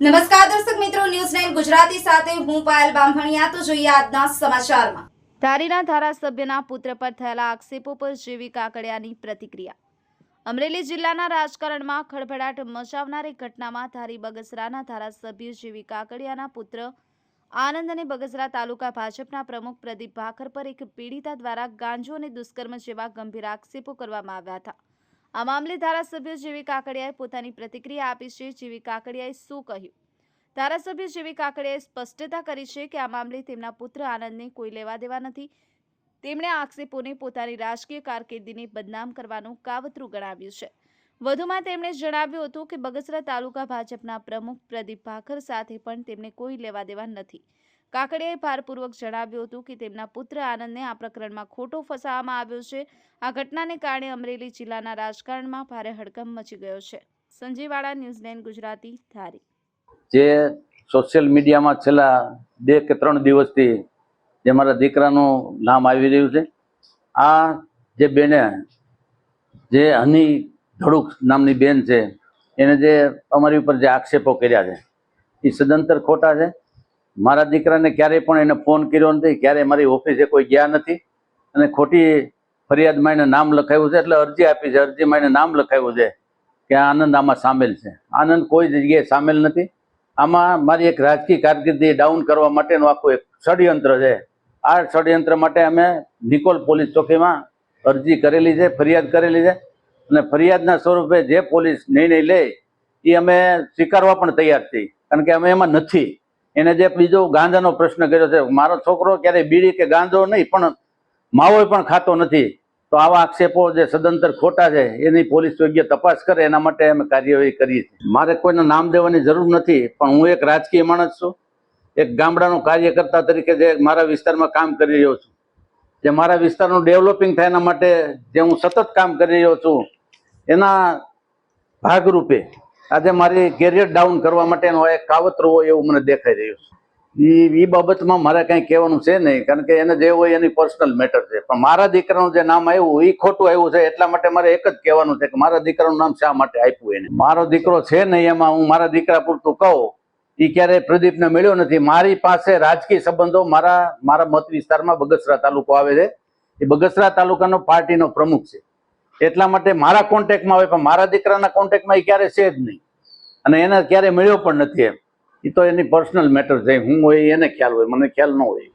નમસ્કાર દર્શક મિત્રો, ન્યૂઝ નાઇન ગુજરાતી સાથે હું પાયલ બામભણિયા. તો જોઈએ આજના સમાચારમાં. ધારીના ધારાસભ્યના પુત્ર પર થયેલા આક્ષેપો પર જેવી કાકડિયાની પ્રતિક્રિયા. અમરેલી જિલ્લાના રાજકારણમાં ખળભળાટ મચાવનારી ઘટનામાં ધારી બગસરાના ધારાસભ્ય જેવી કાકડિયાના પુત્ર આનંદ અને બગસરા તાલુકા ભાજપના પ્રમુખ પ્રદીપ ભાખર પર એક પીડિતા દ્વારા ગાંજો અને દુષ્કર્મ જેવા ગંભીર આક્ષેપો કરવામાં આવ્યા હતા. આ મામલે ધારાસભ્ય જીવી કાકડિયાએ પોતાની પ્રતિક્રિયા આપી છે. જીવી કાકડિયાએ શું કહ્યું? ધારાસભ્ય જીવી કાકડિયાએ સ્પષ્ટતા કરી છે કે આ મામલે તેમના પુત્ર આનંદને કોઈ લેવા દેવા નથી. તેમણે આક્ષેપોને પોતાની રાજકીય કારકિર્દીને બદનામ કરવાનું કાવતરું ગણાવ્યું છે. વધુમાં તેમણે જણાવ્યું હતું કે બગસરા તાલુકા ભાજપના પ્રમુખ પ્રદીપ ભાખર સાથે પણ તેમને કોઈ લેવા દેવા નથી. કાકડિયાએ ભારપૂર્વક જણાવ્યું હતું કે તેમના પુત્ર આનંદને આ પ્રકરણમાં ખોટો ફસાવવામાં આવ્યો છે. આ ઘટનાને કારણે અમરેલી જિલ્લાના રાજકારણમાં ભારે હડકંપ મચી ગયો છે. સંજીવાળા ન્યૂઝ નાઇન, ગુજરાતી, ધારી. જે સોશિયલ મીડિયામાં છેલ્લા બે કે ત્રણ દિવસથી જે મારા દીકરાનું નામ આવી રહ્યું છે, આ જે બેને, જે હની ધડુક નામની બેન છે, એને જે અમારી ઉપર જે આક્ષેપો કર્યા છે, એ સદંતર ખોટા છે. મારા દીકરાને ક્યારેય પણ એને ફોન કર્યો નથી, ક્યારેય મારી ઓફિસે કોઈ ગયા નથી. અને ખોટી ફરિયાદમાં એને નામ લખાયું છે, એટલે અરજી આપી છે. અરજીમાં એને નામ લખાયું છે કે આનંદ આમાં સામેલ છે. આનંદ કોઈ જગ્યાએ સામેલ નથી. આમાં મારી એક રાજકીય કારકિર્દી ડાઉન કરવા માટેનું આખું એક ષડયંત્ર છે. આ ષડયંત્ર માટે અમે નિકોલ પોલીસ ચોકીમાં અરજી કરેલી છે, ફરિયાદ કરેલી છે. અને ફરિયાદના સ્વરૂપે જે પોલીસ નિર્ણય લે, એ અમે સ્વીકારવા પણ તૈયાર છીએ. કારણ કે અમે એમાં નથી. એને જે બીજો ગાંજાનો પ્રશ્ન કર્યો છે, મારો છોકરો ક્યારેય બીડી કે ગાંજો નહીં, પણ માવો પણ ખાતો નથી. તો આવા આક્ષેપો જે સદંતર ખોટા છે, એની પોલીસ યોગ્ય તપાસ કરે, એના માટે અમે કાર્યવાહી કરીએ છીએ. મારે કોઈને નામ દેવાની જરૂર નથી, પણ હું એક રાજકીય માણસ છું. એક ગામડાનો કાર્યકર્તા તરીકે જે મારા વિસ્તારમાં કામ કરી રહ્યો છું. જે મારા વિસ્તારનું ડેવલપિંગ થાય એના માટે જે હું સતત કામ કરી રહ્યો છું, એના ભાગરૂપે આજે મારી કેરિયર ડાઉન કરવા માટેનો એક કાવતરો હોય એવું મને દેખાઈ રહ્યું છે. એ બાબતમાં મારે કંઈ કહેવાનું છે નહીં, કારણ કે એને જે હોય એની પર્સનલ મેટર છે. પણ મારા દીકરાનું જે નામ આવ્યું એ ખોટું આવ્યું છે, એટલા માટે મારે એક જ કહેવાનું છે કે મારા દીકરાનું નામ શા માટે આપ્યું એને? મારો દીકરો છે નહીં એમાં, હું મારા દીકરા પૂરતું કહું એ ક્યારેય પ્રદીપને મળ્યો નથી. મારી પાસે રાજકીય સંબંધો મારા મારા મત વિસ્તારમાં બગસરા તાલુકો આવે છે. એ બગસરા તાલુકાનો પાર્ટીનો પ્રમુખ છે. એટલા માટે મારા કોન્ટેક્ટમાં હોય, પણ મારા દીકરાના કોન્ટેક્ટમાં એ ક્યારે છે જ નહીં. અને એને ક્યારે મળ્યો પણ નથી એમ. એ તો એની પર્સનલ મેટર છે. હું હોય એને ખ્યાલ હોય, મને ખ્યાલ ન હોય.